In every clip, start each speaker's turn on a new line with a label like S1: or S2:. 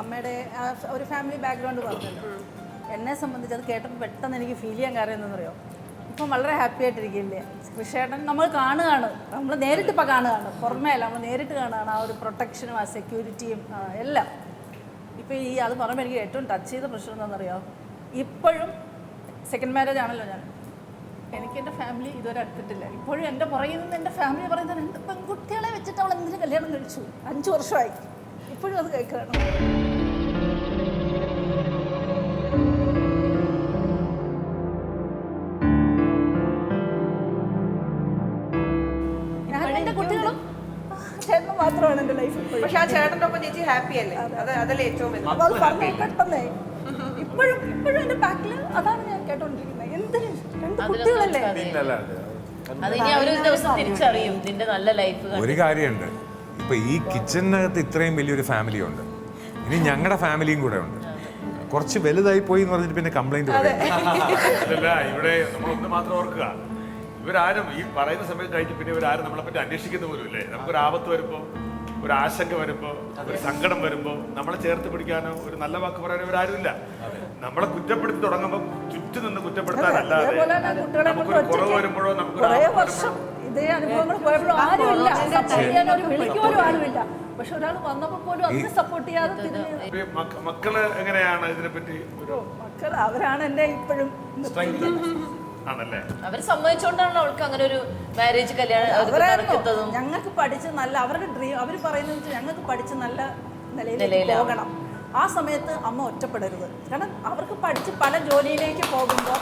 S1: അമ്മയുടെ ഒരു family background പറഞ്ഞല്ലോ എന്നെ സംബന്ധിച്ച് അത് കേട്ടപ്പോൾ പെട്ടെന്ന് എനിക്ക് ഫീൽ ചെയ്യാൻ കാര്യം എന്താണെന്നറിയോ ഇപ്പം വളരെ ഹാപ്പി ആയിട്ടിരിക്കില്ലേ കൃഷിയേട്ടൻ നമ്മൾ കാണുകയാണ്. നമ്മൾ നേരിട്ട് ഇപ്പം കാണുകയാണ്. പുറമേ അല്ല നമ്മൾ നേരിട്ട് കാണുകയാണ് ആ ഒരു പ്രൊട്ടക്ഷനും ആ സെക്യൂരിറ്റിയും എല്ലാം. ഇപ്പോൾ ഈ അത് പറയുമ്പോൾ എനിക്ക് ഏറ്റവും ടച്ച് ചെയ്ത പ്രശ്നം എന്താണെന്നറിയോ? ഇപ്പോഴും സെക്കൻഡ് മാരേജ് ആണല്ലോ ഞാൻ. എനിക്ക് എന്റെ ഫാമിലി ഇതുവരെ അടുത്തിട്ടില്ല. ഇപ്പോഴും എന്റെ പുറകിൽ നിന്ന് എന്റെ ഫാമിലി പറയുന്നത് രണ്ട് പെൺകുട്ടികളെ വെച്ചിട്ട് അവൾ എന്തിനു കല്യാണം കഴിച്ചു? അഞ്ച് വർഷമായി. ഇപ്പോഴും അത് കേൾക്കുകയാണ്. ചേട്ടനും മാത്രമാണ് എന്റെ ലൈഫിൽ
S2: പക്ഷെ ആ ചേട്ടന്റെ ഒപ്പം ചേച്ചി ഹാപ്പി അല്ലേ? അത്. അതല്ലേ ഏറ്റവും വലുത്.
S1: അപ്പൊ അത് പറഞ്ഞു പെട്ടെന്നേ. ഇപ്പോഴും ഇപ്പോഴും എന്റെ ബാക്കിൽ അതാണ് ഞാൻ കേട്ടോണ്ടിരിക്കുന്നത് എന്തിനും രണ്ട് കുട്ടികളല്ലേ?
S3: പിന്നല്ലാതെ.
S4: അത്. ഇനി അവരൊരു ദിവസം തിരിച്ചറിയും. നിന്റെ നല്ല ലൈഫ്
S3: ഒരു കാര്യമുണ്ട്. ഇപ്പൊ ഈ കിച്ചണിനകത്ത് ഇത്രയും വലിയൊരു ഫാമിലി ഉണ്ട് ഇനി ഞങ്ങളുടെ ഫാമിലിയും കൂടെ ഉണ്ട്. കുറച്ച് വലുതായി പോയി എന്ന് പറഞ്ഞിട്ട് പിന്നെ കംപ്ലൈന്റ്
S5: ഇവിടെ നമ്മൾ ഒന്ന് മാത്രം ഓർക്കുക. ഇവരാരും ഈ പറയുന്ന സമയത്ത് കഴിഞ്ഞ് പിന്നെ ഇവരാരും നമ്മളെ പറ്റി അന്വേഷിക്കുന്ന പോലും ഇല്ലേ നമുക്കൊരു ആപത്ത് വരുമ്പോ ഒരു ആശങ്ക വരുമ്പോ ഒരു സങ്കടം വരുമ്പോ നമ്മളെ ചേർത്ത് പിടിക്കാനോ ഒരു നല്ല വാക്ക് പറയാനോ ഇവരാരും ഇല്ല നമ്മളെ കുറ്റപ്പെടുത്തി തുടങ്ങുമ്പോൾ ചുറ്റും നിന്ന് കുറ്റപ്പെടുത്താനല്ലാതെ നമുക്കൊരു കുറവ് വരുമ്പോഴോ
S1: വർഷം ഇതേ അനുഭവങ്ങൾ പോയപ്പോഴും ആരുമില്ല ആരുമില്ല പക്ഷെ ഒരാൾ വന്നപ്പോൾ പോലും അതിന് സപ്പോർട്ട് ചെയ്യാതെ
S5: മക്കൾ എങ്ങനെയാണ് ഇതിനെ പറ്റി
S1: മക്കൾ അവരാണ് എന്നെ ഇപ്പോഴും
S5: ആണല്ലേ?
S4: അവർ സമ്മതിച്ചോണ്ടാണല്ലോ അവൾക്ക് അങ്ങനെ ഒരു മാരേജ് കല്യാണം നടക്കുന്നതും
S1: ഞങ്ങൾക്ക് പഠിച്ച് നല്ല അവരുടെ ഡ്രീം അവർ പറയുന്നത് വെച്ചാൽ ഞങ്ങൾക്ക് പഠിച്ച് നല്ല നിലയിലേക്ക്
S4: നിലയിലാവണം.
S1: പോകണം. ആ സമയത്ത് അമ്മ ഒറ്റപ്പെടരുത്. കാരണം അവർക്ക് പഠിച്ച് പല ജോലിയിലേക്ക് പോകുമ്പോൾ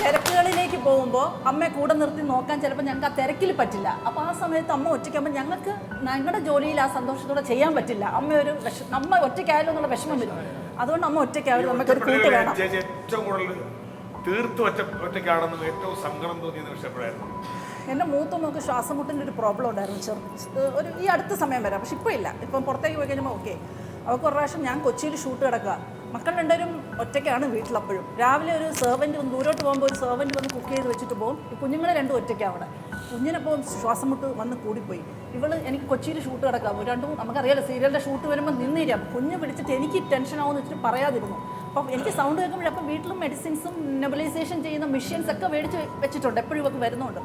S1: തിരക്കുകളിലേക്ക് പോകുമ്പോൾ അമ്മയെ കൂടെ നിർത്തി നോക്കാൻ ചിലപ്പോൾ ഞങ്ങൾക്ക് ആ തിരക്കിൽ പറ്റില്ല. അപ്പോൾ ആ സമയത്ത് അമ്മ ഒറ്റയ്ക്കാകുമ്പോൾ ഞങ്ങൾക്ക് ഞങ്ങളുടെ ജോലിയിൽ ആ സന്തോഷത്തോടെ ചെയ്യാൻ പറ്റില്ല. അമ്മ ഒരു വിഷ അമ്മ ഒറ്റയ്ക്കായാലും എന്നുള്ള വിഷമം വരും. അതുകൊണ്ട് അമ്മ ഒറ്റയ്ക്കായാലും നമുക്കൊരു കൂട്ട് വേണം.
S5: തീർത്തും ഒറ്റ ഒറ്റയ്ക്കാണെന്നും ഏറ്റവും സങ്കടം തോന്നിയ നിമിഷം എപ്പോഴായിരുന്നു?
S1: എന്റെ മൂത്ത മോക്ക് ശ്വാസം മുട്ടിന്റെ ഒരു പ്രോബ്ലം ഉണ്ടായിരുന്നു. ചെറു ഒരു ഈ അടുത്ത സമയം വരാം. പക്ഷെ ഇപ്പോൾ ഇല്ല. ഇപ്പം പുറത്തേക്ക് പോയി കഴിഞ്ഞപ്പോൾ ഓക്കെ അവൾക്ക് ഒരു പ്രാവശ്യം ഞാൻ കൊച്ചിയിൽ ഷൂട്ട് കിടക്കുക. മക്കൾ രണ്ടുപേരും ഒറ്റയ്ക്കാണ് വീട്ടിലപ്പോഴും. രാവിലെ ഒരു സെർവന്റ് വന്ന് ദൂരോട്ട് പോകുമ്പോൾ ഒരു സെർവന്റ് വന്ന് കുക്ക് ചെയ്ത് വെച്ചിട്ട് പോകും. ഈ കുഞ്ഞുങ്ങളെ രണ്ടും ഒറ്റയ്ക്കാണ് അവിടെ. കുഞ്ഞിനപ്പോൾ ശ്വാസം മുട്ട് വന്ന് കൂടിപ്പോയി. ഇവൾ എനിക്ക് കൊച്ചിയിൽ ഷൂട്ട് കിടക്കാം. രണ്ട് നമുക്കറിയാലോ സീരിയലിന്റെ ഷൂട്ട് വരുമ്പോൾ നിന്നിരിക്കാം. കുഞ്ഞ് പിടിച്ചിട്ട് എനിക്ക് ടെൻഷൻ ആവുമെന്ന് വെച്ചിട്ട് പറയാതിരുന്നു. അപ്പം എനിക്ക് സൗണ്ട് കേൾക്കുമ്പോൾ അപ്പം വീട്ടിലും മെഡിസിൻസും നെബുലൈസേഷൻ ചെയ്യുന്ന മെഷീൻസ് ഒക്കെ മേടിച്ച് വെച്ചിട്ടുണ്ട്. എപ്പോഴും ഇവർക്ക് വരുന്നുണ്ട്.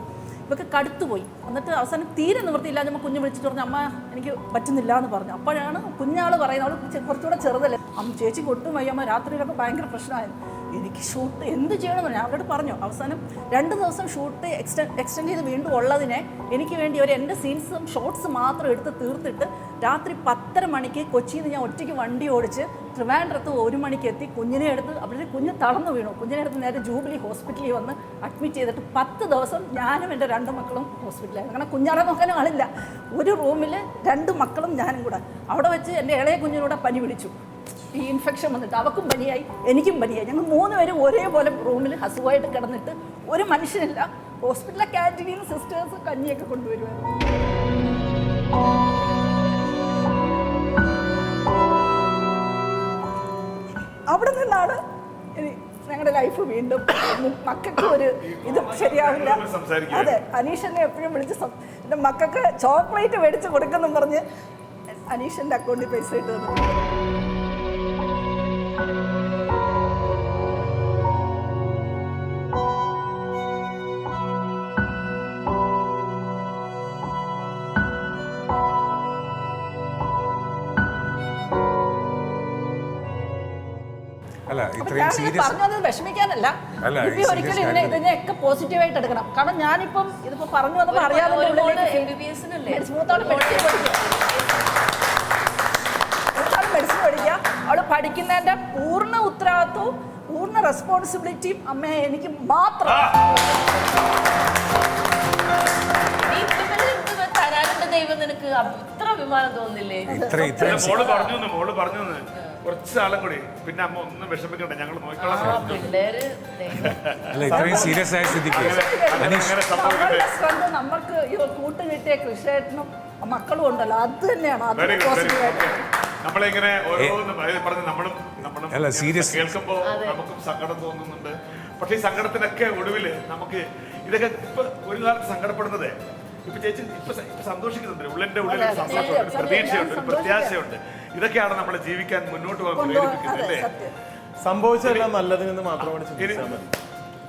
S1: ഇവർക്ക് കടുത്തുപോയി. എന്നിട്ട് അവസാനം തീരെ നിവൃത്തിയില്ല നമ്മൾ കുഞ്ഞ് വിളിച്ചിട്ട് പറഞ്ഞു അമ്മ എനിക്ക് പറ്റുന്നില്ല എന്ന് പറഞ്ഞു. അപ്പോഴാണ് കുഞ്ഞാൾ പറയുന്നത്. അവൾ കുറച്ചുകൂടെ ചെറുതല്ലേ. അമ്മ ചേച്ചി കൊട്ടും വയ്യ. അമ്മ രാത്രിയിലൊക്കെ ഭയങ്കര പ്രശ്നമായിരുന്നു. എനിക്ക് ഷൂട്ട് എന്ത് ചെയ്യണമെന്ന് ഞാൻ അവരോട് പറഞ്ഞു. അവസാനം രണ്ട് ദിവസം ഷൂട്ട് എക്സ്റ്റെ എക്സ്റ്റെൻഡ് ചെയ്ത് വീണ്ടും ഉള്ളതിനെ എനിക്ക് വേണ്ടി അവർ എന്റെ സീൻസും ഷോർട്സ് മാത്രം എടുത്ത് തീർത്തിട്ട് രാത്രി പത്തര മണിക്ക് കൊച്ചിയിൽ നിന്ന് ഞാൻ ഒറ്റയ്ക്ക് വണ്ടി ഓടിച്ച് ട്രിവാൻഡ്രത്ത് ഒരു മണിക്ക് എത്തി കുഞ്ഞിനെ എടുത്ത് അവിടെ കുഞ്ഞ് തളർന്നു വീണു. കുഞ്ഞിനെ എടുത്ത് നേരെ ജൂബിലി ഹോസ്പിറ്റലിൽ വന്ന് അഡ്മിറ്റ് ചെയ്തിട്ട് പത്ത് ദിവസം ഞാനും എന്റെ രണ്ട് മക്കളും ഹോസ്പിറ്റലായിരുന്നു കാരണം കുഞ്ഞാറെ നോക്കാനും ആളില്ല. ഒരു റൂമിൽ രണ്ട് മക്കളും ഞാനും കൂടെ. അവിടെ വെച്ച് എന്റെ ഇളയ കുഞ്ഞിനൂടെ പനി പിടിച്ചു. ഈ ഇൻഫെക്ഷൻ വന്നിട്ട് അവക്കും പനിയായി എനിക്കും പനിയായി. ഞങ്ങൾ മൂന്ന് പേരും ഒരേപോലെ റൂമിൽ ഹസുവായിട്ട് കിടന്നിട്ട് ഒരു മനുഷ്യനില്ല. ഹോസ്പിറ്റലിലെ ക്യാന്റീനിൽ സിസ്റ്റേഴ്സ് കഞ്ഞിയൊക്കെ കൊണ്ടുവരുമായിരുന്നു ഞങ്ങളുടെ ലൈഫ് വീണ്ടും മക്കൾക്ക് ഒരു ഇത് ശരിയാവില്ല. അതെ അനീഷനെ എപ്പോഴും വിളിച്ച് എന്റെ മക്കൾക്ക് ചോക്ലേറ്റ് മേടിച്ച് കൊടുക്കുന്നു പറഞ്ഞ് അനീഷിന്റെ അക്കൗണ്ടിൽ പൈസ ഇട്ട് തന്നു.
S3: അല്ല ഇത്രയും സീരിയസ്
S1: പറഞ്ഞത് വിഷമിക്കാനല്ല.
S3: അല്ല,
S1: ഒരിക്കലും ഇതിനെ ഇതിനെയൊക്കെ പോസിറ്റീവായിട്ട് എടുക്കണം. കാരണം ഞാനിപ്പം ഇതിപ്പോ പറഞ്ഞു വന്നപ്പോ
S4: ഒരു-
S1: അറിയാതെ? മൂത്താൾ മെഡിസിൻ പഠിക്കുക അവൾ പഠിക്കുന്നതിന്റെ പൂർണ ഉത്തരവാദിത്വവും പൂർണ റെസ്പോൺസിബിലിറ്റിയും അമ്മയെ എനിക്ക് മാത്രം.
S4: ദൈവം നിനക്ക്? അത്ര അഭിമാനം തോന്നില്ലേ?
S3: ഇത്ര ഇത്ര
S5: മോൾ പറഞ്ഞു മോൾ പറഞ്ഞു. കുറച്ച് കാലം കൂടി. പിന്നെ അമ്മ ഒന്നും വിഷമിക്കണ്ട ഞങ്ങൾ നോക്കിക്കോളാം.
S4: പിള്ളേര്.
S3: അല്ല ഇത്രയും സീരിയസ് ആയ സ്ഥിതിക്ക്. അനീഷ്
S5: അങ്ങനെ സംഭവിക്കട്ടെ.
S1: സ്ട്രെങ്ത് നമുക്ക് ഇത് കൂട്ട് കിട്ടിയ കൃഷിയായിട്ടും മക്കളും ഉണ്ടല്ലോ. അത് തന്നെയാണ് അത്
S5: വെരി ഗുഡ് വെരി
S1: പോസിറ്റീവായിട്ട്
S5: നമ്മളിങ്ങനെ ഓരോന്നും പറഞ്ഞ് നമ്മളും നമ്മളും
S3: അല്ല, serious.
S5: കേൾക്കുമ്പോൾ നമുക്കും സങ്കടം തോന്നുന്നുണ്ട്. പക്ഷേ ഈ സങ്കടത്തിനൊക്കെ ഒടുവിൽ നമുക്ക് ഇതൊക്കെ ഇപ്പൊ ഒരു കാലത്ത് സങ്കടപ്പെടുന്നത്. ഇപ്പൊ ചേച്ചി ഇപ്പൊ സ- ഇപ്പൊ സന്തോഷിക്കുന്നുണ്ട് ഉള്ളിന്റെ ഉള്ളിൽ
S1: അതെ,
S5: സന്തോഷമുണ്ട് പ്രതീക്ഷയുണ്ട് ഒരു. പ്രത്യാശയുണ്ട്. ഇതൊക്കെയാണ് നമ്മൾ ജീവിക്കാൻ മുന്നോട്ട് പോകാൻ പ്രേരിപ്പിക്കുന്നത് അല്ലേ?
S6: സംഭവിച്ചതെല്ലാം നല്ലതിനെന്ന് മാത്രമാണ് ചിന്തിച്ചാൽ മതി.